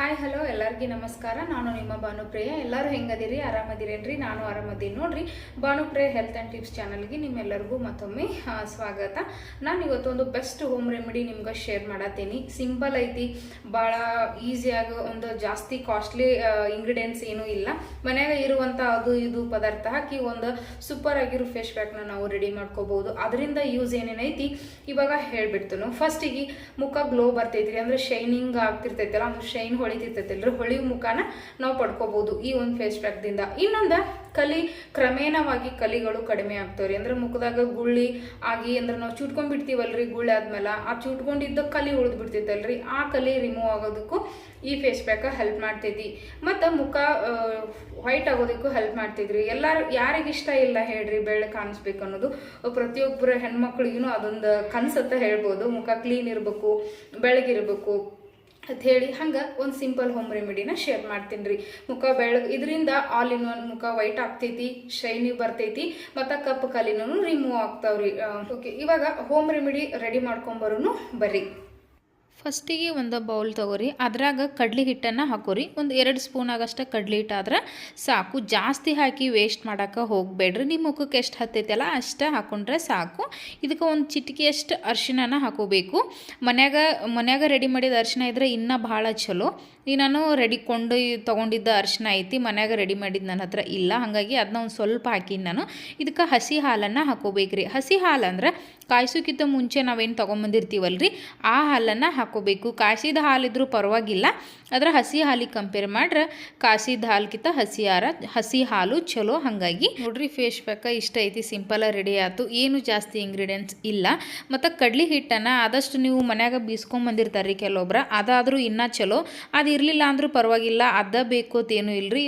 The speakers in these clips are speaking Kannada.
ಹಾಯ್ ಹಲೋ ಎಲ್ಲರಿಗೂ ನಮಸ್ಕಾರ. ನಾನು ನಿಮ್ಮ ಭಾನುಪ್ರಿಯ ಎಲ್ಲರೂ ಹೆಂಗದಿರಿ? ಆರಾಮದಿರೇನ್ರಿ? ನಾನು ಆರಾಮದೀನಿ. ನೋಡ್ರಿ ಭಾನುಪ್ರಿಯ ಹೆಲ್ತ್ ಆ್ಯಂಡ್ ಟಿಪ್ಸ್ ಚಾನಲ್ಗೆ ನಿಮ್ಮೆಲ್ಲರಿಗೂ ಮತ್ತೊಮ್ಮೆ ಸ್ವಾಗತ. ನಾನು ಇವತ್ತೊಂದು ಬೆಸ್ಟ್ ಹೋಮ್ ರೆಮಿಡಿ ನಿಮ್ಗೆ ಶೇರ್ ಮಾಡತ್ತೀನಿ. ಸಿಂಪಲ್ ಐತಿ. ಭಾಳ ಈಸಿಯಾಗಿ ಒಂದು ಜಾಸ್ತಿ ಕಾಸ್ಟ್ಲಿ ಇಂಗ್ರೀಡಿಯೆಂಟ್ಸ್ ಏನೂ ಇಲ್ಲ. ಮನೆಯಾಗ ಇರುವಂಥ ಅದು ಇದು ಪದಾರ್ಥ ಹಾಕಿ ಒಂದು ಸೂಪರ್ ಆಗಿರೋ ಫೇಸ್ ಪ್ಯಾಕ್ನ ನಾವು ರೆಡಿ ಮಾಡ್ಕೋಬಹುದು ಅದರಿಂದ ಯೂಸ್ ಏನೇನೈತಿ ಇವಾಗ ಹೇಳ್ಬಿಡ್ತು ಫಸ್ಟಿಗೆ ಮುಖ ಗ್ಲೋ ಬರ್ತೈತ್ರಿ. ಅಂದ್ರೆ ಶೈನಿಂಗ್ ಆಗ್ತಿರ್ತೈತಲ್ಲ ಅಂದ್ರೆ ಶೈನ್ ಹೊಳಿತಿರ್ತೈತಲ್ರಿ ಹೊಳಿ ಮುಖಾನ ನಾವು ಪಡ್ಕೋಬಹುದು ಈ ಒಂದು ಫೇಸ್ ಪ್ಯಾಕ್ದಿಂದ ಇನ್ನೊಂದ, ಕಲಿ ಕ್ರಮೇಣವಾಗಿ ಕಲಿಗಳು ಕಡಿಮೆ ಆಗ್ತಾವ್ರಿ. ಅಂದ್ರೆ ಮುಖದಾಗ ಗುಳ್ಳಿ ಆಗಿ, ಅಂದ್ರೆ ನಾವು ಚುಟ್ಕೊಂಡ್ಬಿಡ್ತೀವಲ್ರಿ ಗುಳ್ಳಿ ಆದ್ಮೇಲೆ, ಆ ಚುಟ್ಕೊಂಡಿದ್ದ ಕಲಿ ಉಳಿದು ಬಿಡ್ತೈತಲ್ರಿ. ಆ ಕಲಿ ರಿಮೂವ್ ಆಗೋದಕ್ಕೂ ಈ ಫೇಸ್ ಪ್ಯಾಕ್ ಹೆಲ್ಪ್ ಮಾಡ್ತೈತಿ. ಮತ್ತು ಮುಖ ವೈಟ್ ಆಗೋದಕ್ಕೂ ಹೆಲ್ಪ್ ಮಾಡ್ತಿದ್ರಿ ಎಲ್ಲಾರು ಯಾರಿಗಿಷ್ಟ ಇಲ್ಲ ಹೇಳ್ರಿ ಬೆಳ್ಳ ಕಾಣಿಸ್ಬೇಕು ಅನ್ನೋದು. ಪ್ರತಿಯೊಬ್ಬರ ಹೆಣ್ಮಕ್ಳಿಗೂ ಅದೊಂದು ಕನ್ಸತ್ತ ಹೇಳ್ಬೋದು. ಮುಖ ಕ್ಲೀನ್ ಇರಬೇಕು ಬೆಳಗಿರ್ಬೇಕು ಅಂತ ಹೇಳಿ ಹಂಗೆ ಒಂದು ಸಿಂಪಲ್ ಹೋಮ್ ರೆಮಿಡಿನ ಶೇರ್ ಮಾಡ್ತೀನಿ ರೀ ಮುಖ ಬೆಳಗ್ ಇದರಿಂದ ಆಲ್ ಇನ್ ಒನ್ ಮುಖ ವೈಟ್ ಆಗ್ತೈತಿ ಶೈನಿ ಬರ್ತೈತಿ, ಮತ್ತು ಕಪ್ಪು ಕಲಿನೂ ರಿಮೂವ್ ಆಗ್ತಾವ್ರಿ. ಓಕೆ ಇವಾಗ ಹೋಮ್ ರೆಮಿಡಿ ರೆಡಿ ಮಾಡ್ಕೊಂಬರೂ ಬರ್ರಿ. ಫಸ್ಟಿಗೆ ಒಂದು ಬೌಲ್ ತೊಗೋರಿ. ಅದ್ರಾಗ ಕಡ್ಲಿ ಹಿಟ್ಟನ್ನು ಹಾಕೋರಿ. ಒಂದು ಎರಡು ಸ್ಪೂನ್ ಆಗಷ್ಟು ಕಡ್ಲಿ ಹಿಟ್ಟು ಆದ್ರೆ ಸಾಕು. ಜಾಸ್ತಿ ಹಾಕಿ ವೇಸ್ಟ್ ಮಾಡೋಕೆ ಹೋಗಬೇಡ್ರಿ. ನಿಮ್ಮ ಮುಖಕ್ಕೆ ಎಷ್ಟು ಹತ್ತೈತಲ್ಲ ಅಷ್ಟು ಹಾಕೊಂಡ್ರೆ ಸಾಕು. ಇದಕ್ಕೆ ಒಂದು ಚಿಟಿಕೆಯಷ್ಟು ಅರಿಶಿಣನ ಹಾಕೋಬೇಕು. ಮನ್ಯಾಗ ಮನ್ಯಾಗ ರೆಡಿ ಮಾಡಿದ ಅರಿಶಿಣ ಇದ್ರೆ ಇನ್ನೂ ಭಾಳ ಚಲೋ. ಈ ನಾನು ರೆಡಿ ಕೊಂಡು ತೊಗೊಂಡಿದ್ದ ಅರ್ಶಿನ ಐತಿ, ಮನ್ಯಾಗ ರೆಡಿ ಮಾಡಿದ್ದು ನನ್ನ ಹತ್ರ ಇಲ್ಲ. ಹಾಗಾಗಿ ಅದನ್ನ ಒಂದು ಸ್ವಲ್ಪ ಹಾಕಿ ನಾನು. ಇದಕ್ಕೆ ಹಸಿ ಹಾಲನ್ನು ಹಾಕೋಬೇಕ್ರಿ. ಹಸಿ ಹಾಲು ಅಂದ್ರೆ ಕಾಯಿಸೋಕ್ಕಿಂತ ಮುಂಚೆ ನಾವೇನು ತೊಗೊಂಬಂದಿರ್ತೀವಲ್ರಿ? ಆ ಹಾಲನ್ನು ಹಾಕೋಬೇಕು. ಕಾಸಿದ ಹಾಲಿದ್ರೂ ಪರವಾಗಿಲ್ಲ. ಅದರ ಹಸಿ ಹಾಲಿಗೆ ಕಂಪೇರ್ ಮಾಡ್ರೆ ಕಾಸಿದ ಹಾಲ್ಕಿಂತ ಹಸಿ ಹಾರ, ಹಸಿ ಹಾಲು ಚಲೋ. ಹಾಗಾಗಿ ನೋಡ್ರಿ ಫೇಸ್ ಪ್ಯಾಕ ಇಷ್ಟ ಐತಿ ಸಿಂಪಲ್ ರೆಡಿ ಆಯಿತು ಏನು ಜಾಸ್ತಿ ಇಂಗ್ರೀಡಿಯೆಂಟ್ಸ್ ಇಲ್ಲ. ಮತ್ತು ಕಡ್ಲಿ ಹಿಟ್ಟನ್ನು ಆದಷ್ಟು ನೀವು ಮನ್ಯಾಗ ಬೀಸ್ಕೊಂಬಂದಿರ್ತಾರೆ ಕೆಲವೊಬ್ರ. ಅದಾದರೂ ಇನ್ನೂ ಚಲೋ. ಅದು ಇರಲಿಲ್ಲ ಅಂದರೂ ಪರವಾಗಿಲ್ಲ. ಅದ ಬೇಕು ಅಂತೇನು ಇಲ್ರಿ.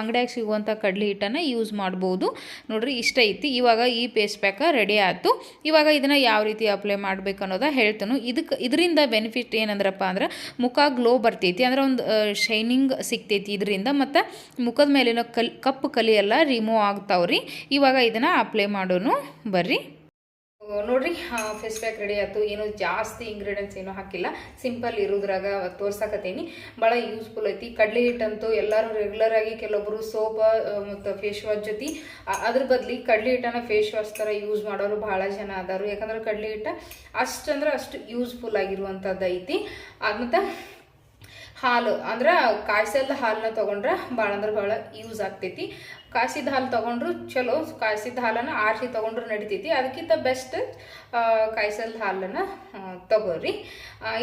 ಅಂಗಡಿಯಾಗ ಸಿಗುವಂಥ ಕಡ್ಲಿ ಹಿಟ್ಟನ್ನು ಯೂಸ್ ಮಾಡ್ಬೋದು. ನೋಡ್ರಿ ಇಷ್ಟ ಐತಿ. ಇವಾಗ ಈ ಪೇಸ್ಟ್ ಪ್ಯಾಕ ರೆಡಿ ಆಯ್ತು ಇವಾಗ ಇದನ್ನು ಯಾವ ರೀತಿ ಅಪ್ಲೈ ಮಾಡಬೇಕು ಅನ್ನೋದ ಹೇಳ್ತಾನು. ಇದಕ್ಕೆ ಇದರಿಂದ ಬೆನಿಫಿಟ್ ಏನಂದ್ರಪ್ಪ ಅಂದ್ರೆ ಮುಖ ಗ್ಲೋ ಬರ್ತೈತಿ, ಅಂದ್ರೆ ಒಂದು ಶೈನಿಂಗ್ ಸಿಗ್ತೈತಿ ಇದರಿಂದ, ಮತ್ತು ಮುಖದ ಮೇಲಿನ ಕಲ್ ಕಪ್ಪು ಕಲಿ ಎಲ್ಲ ರಿಮೂವ್ ಆಗ್ತಾವ್ರಿ. ಇವಾಗ ಇದನ್ನು ಅಪ್ಲೈ ಮಾಡೋನು ಬರ್ರಿ. ನೋಡ್ರಿ ಫೇಸ್ ಪ್ಯಾಕ್ ರೆಡಿ ಆಯ್ತು. ಏನು ಜಾಸ್ತಿ ಇಂಗ್ರೀಡಿಯೆಂಟ್ಸ್ ಏನೂ ಹಾಕಿಲ್ಲ. ಸಿಂಪಲ್ ಇರೋದ್ರಾಗ ತೋರ್ಸಕತ್ತೀನಿ. ಭಾಳ ಯೂಸ್ಫುಲ್ ಐತಿ. ಕಡಲೆ ಹಿಟ್ಟಂತೂ ಎಲ್ಲರೂ ರೆಗ್ಯುಲರ್ ಆಗಿ ಕೆಲವೊಬ್ರು ಸೋಪ ಮತ್ತು ಫೇಸ್ ವಾಶ್ ಜೊತೆ ಅದ್ರ ಬದಲಿ ಕಡಲೆ ಹಿಟ್ಟನ್ನ ಫೇಸ್ ವಾಶ್ ಥರ ಯೂಸ್ ಮಾಡೋರು ಭಾಳ ಜನ ಅದಾರು. ಯಾಕಂದ್ರೆ ಕಡಲೆ ಹಿಟ್ಟ ಅಷ್ಟಂದ್ರೆ ಅಷ್ಟು ಯೂಸ್ಫುಲ್ ಆಗಿರುವಂಥದ್ದು ಐತಿ. ಅದು ಮತ್ತು ಹಾಲು, ಅಂದ್ರೆ ಕಾಯಿಸಲ್ದ ಹಾಲನ್ನ ತೊಗೊಂಡ್ರೆ ಭಾಳ ಅಂದ್ರೆ ಭಾಳ ಯೂಸ್ ಆಗ್ತೈತಿ. ಕಾಯಿಸಿದ ಹಾಲು ತೊಗೊಂಡ್ರು ಚಲೋ, ಕಾಯಿಸಿದ ಹಾಲನ್ನು ಆರಿಸಿ ತೊಗೊಂಡ್ರು ನಡಿತೈತಿ. ಅದಕ್ಕಿಂತ ಬೆಸ್ಟ್ ಕಾಯಿಸಲ್ದ ಹಾಲನ್ನು ತಗೋರಿ.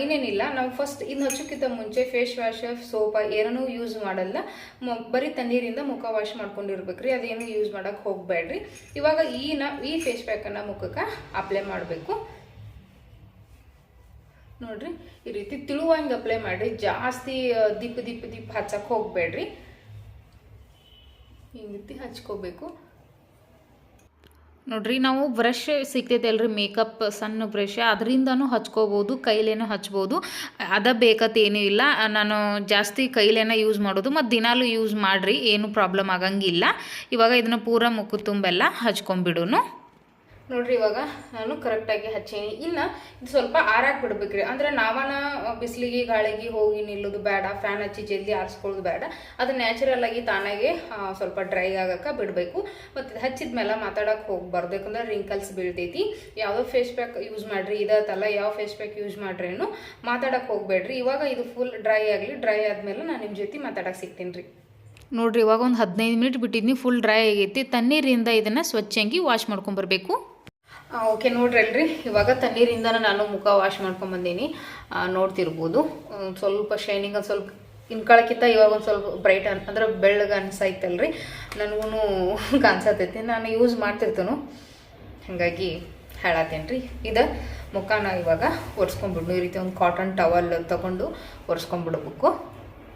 ಇನ್ನೇನಿಲ್ಲ, ನಾವು ಫಸ್ಟ್ ಇನ್ನು ಹಚ್ಚೋಕ್ಕಿಂತ ಮುಂಚೆ ಫೇಸ್ ವಾಶ್ ಸೋಪ ಏನೂ ಯೂಸ್ ಮಾಡಲ್ಲ. ಬರೀ ತಣ್ಣೀರಿಂದ ಮುಖ ವಾಶ್ ಮಾಡ್ಕೊಂಡಿರ್ಬೇಕ್ರಿ, ಅದೇನು ಯೂಸ್ ಮಾಡೋಕೆ ಹೋಗಬೇಡ್ರಿ. ಇವಾಗ ಈ ನ, ಈ ಫೇಸ್ ಪ್ಯಾಕನ್ನು ಮುಖಕ್ಕೆ ಅಪ್ಲೈ ಮಾಡಬೇಕು. ನೋಡ್ರಿ, ಈ ರೀತಿ ತಿಳುವಂಗೆ ಅಪ್ಲೈ ಮಾಡಿ ಜಾಸ್ತಿ ದೀಪ, ದಿಪ್ ದಿಪ್ ಹಚ್ಚಕ್ಕೆ ಹೋಗಬೇಡ್ರಿ. ಈ ರೀತಿ ಹಚ್ಕೋಬೇಕು. ನೋಡ್ರಿ, ನಾವು ಬ್ರಷ್ ಸಿಗ್ತೈತೆ ಅಲ್ರಿ ಮೇಕಪ್ ಸಣ್ಣ ಬ್ರಷ್ ಅದರಿಂದನೂ ಹಚ್ಕೋಬೋದು, ಕೈಲೇನೂ ಹಚ್ಬೋದು. ಅದ ಬೇಕತ್ತೇನೂ ಇಲ್ಲ. ನಾನು ಜಾಸ್ತಿ ಕೈಲೇನ ಯೂಸ್ ಮಾಡೋದು, ಮತ್ತು ದಿನಾಲೂ ಯೂಸ್ ಮಾಡಿರಿ, ಏನು ಪ್ರಾಬ್ಲಮ್ ಆಗಂಗಿಲ್ಲ. ಇವಾಗ ಇದನ್ನು ಪೂರ ಮುಖ ತುಂಬೆಲ್ಲ ಹಚ್ಕೊಂಬಿಡೋನು. ನೋಡ್ರಿ ಇವಾಗ ನಾನು ಕರೆಕ್ಟಾಗಿ ಹಚ್ಚೀನಿ. ಇನ್ನು ಇದು ಸ್ವಲ್ಪ ಆರಾಕ್ ಬಿಡ್ಬೇಕ್ರಿ ಅಂದ್ರೆ ನಾವನ ಬಿಸಿಲಿಗೆ, ಗಾಳಿಗೆ ಹೋಗಿ ನಿಲ್ಲೋದು ಬೇಡ ಫ್ಯಾನ್ ಹಚ್ಚಿ ಜಲ್ದಿ ಆರಿಸ್ಕೊಳ್ಳೋದು ಬೇಡ. ಅದು ನ್ಯಾಚುರಲ್ ಆಗಿ ತಾನಾಗೆ ಸ್ವಲ್ಪ ಡ್ರೈ ಆಗಕ್ಕೆ ಬಿಡಬೇಕು. ಮತ್ತು ಹಚ್ಚಿದ ಮೇಲೆ ಮಾತಾಡಕ್ಕೆ ಹೋಗ್ಬಾರ್ದು. ಯಾಕಂದ್ರೆ ರಿಂಕಲ್ಸ್ ಬೀಳ್ತೈತಿ. ಯಾವುದೋ ಫೇಸ್ ಪ್ಯಾಕ್ ಯೂಸ್ ಮಾಡಿರಿ ಇದತ್ತಲ್ಲ ಯಾವ ಫೇಸ್ ಪ್ಯಾಕ್ ಯೂಸ್ ಮಾಡ್ರೇನು ಮಾತಾಡಕ್ಕೆ ಹೋಗ್ಬೇಡ್ರಿ. ಇವಾಗ ಇದು ಫುಲ್ ಡ್ರೈ ಆಗಲಿ ಡ್ರೈ ಆದಮೇಲೆ ನಾನು ನಿಮ್ಮ ಜೊತೆ ಮಾತಾಡಕ್ಕೆ ಸಿಗ್ತೀನಿ ರೀ. ನೋಡ್ರಿ, ಇವಾಗ ಒಂದು ಹದಿನೈದು ಮಿನಿಟ್ ಬಿಟ್ಟಿದ್ನಿ ಫುಲ್ ಡ್ರೈ ಆಗೈತಿ. ತಣ್ಣೀರಿಂದ ಇದನ್ನು ಸ್ವಚ್ಛಂಗಿ ವಾಶ್ ಮಾಡ್ಕೊಂಬರ್ಬೇಕು. ಓಕೆ ನೋಡ್ರಲ್ರಿ. ಇವಾಗ ತಣ್ಣೀರಿಂದ ನಾನು ಮುಖ ವಾಶ್ ಮಾಡ್ಕೊಂಬಂದೀನಿ ನೋಡ್ತಿರ್ಬೋದು. ಸ್ವಲ್ಪ ಶೈನಿಂಗ್ ಒಂದು ಸ್ವಲ್ಪ ಇನ್ಕಳಕ್ಕಿಂತ ಇವಾಗ ಒಂದು ಸ್ವಲ್ಪ ಬ್ರೈಟ್ ಅನ್, ಅಂದ್ರೆ ಬೆಳ್ಳಗೆ ಅನ್ಸೈತಲ್ರಿ ನನಗೂ ಕಾಣಿಸತೈತಿ. ನಾನು ಯೂಸ್ ಮಾಡ್ತಿರ್ತೇನು. ಹಾಗಾಗಿ ಹೇಳತ್ತೇನೆ ರೀ ಇದು ಮುಖನ ಇವಾಗ ಒರೆಸ್ಕೊಂಡ್ಬಿಡು ಈ ರೀತಿ ಒಂದು ಕಾಟನ್ ಟವಲ್ ತಗೊಂಡು ಒರೆಸ್ಕೊಂಡ್ಬಿಡ್ಬೇಕು.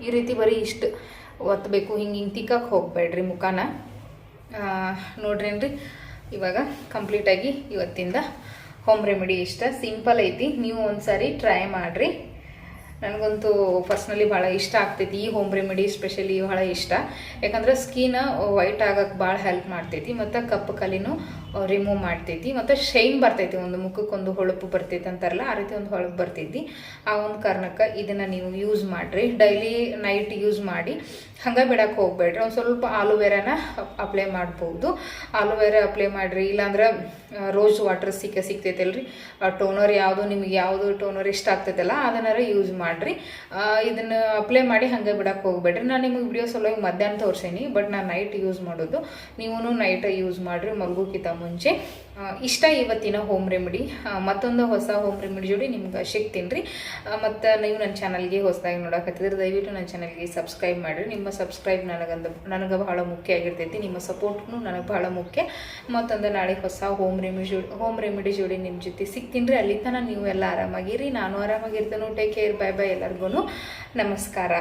ಈ ರೀತಿ ಬರೀ ಇಷ್ಟು ಒತ್ತಬೇಕು ಹಿಂಗೆ ಹಿಂಗೆ ತಿಕ್ಕಕ್ಕೆ ಹೋಗ್ಬೇಡ್ರಿ ಮುಖನ. ನೋಡ್ರೇನ್ರಿ? ಇವಾಗ ಕಂಪ್ಲೀಟಾಗಿ ಇವತ್ತಿಂದ ಹೋಮ್ ರೆಮಿಡಿ ಇಷ್ಟ. ಸಿಂಪಲ್ ಐತಿ. ನೀವು ಒಂದ್ಸರಿ ಟ್ರೈ ಮಾಡಿರಿ. ನನಗಂತೂ ಪರ್ಸ್ನಲಿ ಭಾಳ ಇಷ್ಟ ಆಗ್ತೈತಿ ಈ ಹೋಮ್ ರೆಮಿಡಿ ಸ್ಪೆಷಲಿ ಭಾಳ ಇಷ್ಟ. ಯಾಕಂದ್ರೆ ಸ್ಕಿನ್ ವೈಟ್ ಆಗಕ್ಕೆ ಭಾಳ ಹೆಲ್ಪ್ ಮಾಡ್ತೈತಿ, ಮತ್ತು ಕಪ್ಪು ಕಲಿನೂ ರಿಮೂವ್ ಮಾಡ್ತೈತಿ. ಮತ್ತು ಶೈನ್ ಬರ್ತೈತಿ. ಒಂದು ಮುಖಕ್ಕೊಂದು ಹೊಳಪು ಬರ್ತೈತಿ ಅಂತಾರಲ್ಲ, ಆ ರೀತಿ ಒಂದು ಹೊಳಪು ಬರ್ತೈತಿ. ಆ ಒಂದು ಕಾರಣಕ್ಕೆ ಇದನ್ನು ನೀವು ಯೂಸ್ ಮಾಡಿರಿ. ಡೈಲಿ ನೈಟ್ ಯೂಸ್ ಮಾಡಿ. ಹಂಗೆ ಬಿಡಕ್ಕೆ ಹೋಗ್ಬೇಡ್ರಿ. ಒಂದು ಸ್ವಲ್ಪ ಆಲೋವೆರಾನ ಅಪ್ಲೈ ಮಾಡ್ಬೋದು. ಆಲೋವೆರಾ ಅಪ್ಲೈ ಮಾಡಿರಿ. ಇಲ್ಲಾಂದ್ರೆ ರೋಸ್ ವಾಟರ್ ಸಿಕ್ಕ ಸಿಗ್ತೈತಲ್ರಿ. ಆ ಟೋನರ್ ಯಾವುದು, ನಿಮಗೆ ಯಾವುದು ಟೋನರ್ ಇಷ್ಟ ಆಗ್ತೈತಲ್ಲ, ಅದನ್ನಾರ ಯೂಸ್ ಮಾಡಿರಿ. ಇದನ್ನು ಅಪ್ಲೈ ಮಾಡಿ ಹಂಗೆ ಬಿಡಕ್ಕೆ ಹೋಗ್ಬೇಡ್ರಿ. ನಾನು ನಿಮಗೆ ವಿಡಿಯೋ ಸಲುವಾಗಿ ಮಧ್ಯಾಹ್ನ ತೋರಿಸೀನಿ ಬಟ್ ನಾನು ನೈಟ್ ಯೂಸ್ ಮಾಡೋದು. ನೀವು ನೈಟ್ ಯೂಸ್ ಮಾಡಿರಿ. ಮಲ್ಗೋಕ್ಕಿಂತ ಮುಂಚೆ. ಇಷ್ಟ ಇವತ್ತಿನ ಹೋಮ್ ರೆಮಿಡಿ ಮತ್ತೊಂದು ಹೊಸ ಹೋಮ್ ರೆಮಿಡಿ ಜೋಡಿ ನಿಮ್ಗೆ ಸಿಗ್ತೀನಿ ರೀ. ಮತ್ತು ನೀವು ನನ್ನ ಚಾನಲ್ಗೆ ಹೊಸದಾಗಿ ನೋಡಕತ್ತಿದ್ರೆ ದಯವಿಟ್ಟು ನನ್ನ ಚಾನಲ್ಗೆ ಸಬ್ಸ್ಕ್ರೈಬ್ ಮಾಡಿರಿ. ನಿಮ್ಮ ಸಬ್ಸ್ಕ್ರೈಬ್ ನನಗಂದು, ನನಗೆ ಬಹಳ ಮುಖ್ಯ ಆಗಿರ್ತೈತಿ. ನಿಮ್ಮ ಸಪೋರ್ಟ್ನು ನನಗೆ ಬಹಳ ಮುಖ್ಯ. ಮತ್ತೊಂದು ನಾಳೆ ಹೊಸ ಹೋಮ್ ರೆಮಿಡಿ ಜೋಡಿ ಹೋಮ್ ರೆಮಿಡಿ ಜೋಡಿ ನಿಮ್ಮ ಜೊತೆ ಸಿಗ್ತೀನಿ ರೀ. ಅಲ್ಲಿ ತನಕ ನೀವು ಎಲ್ಲ ಆರಾಮಾಗಿರಿ. ನಾನು ಆರಾಮಾಗಿರ್ತೇನೆ. ಟೇಕ್ ಕೇರ್ ಬೈ ಬೈ ಎಲ್ಲರಿಗೂ ನಮಸ್ಕಾರ.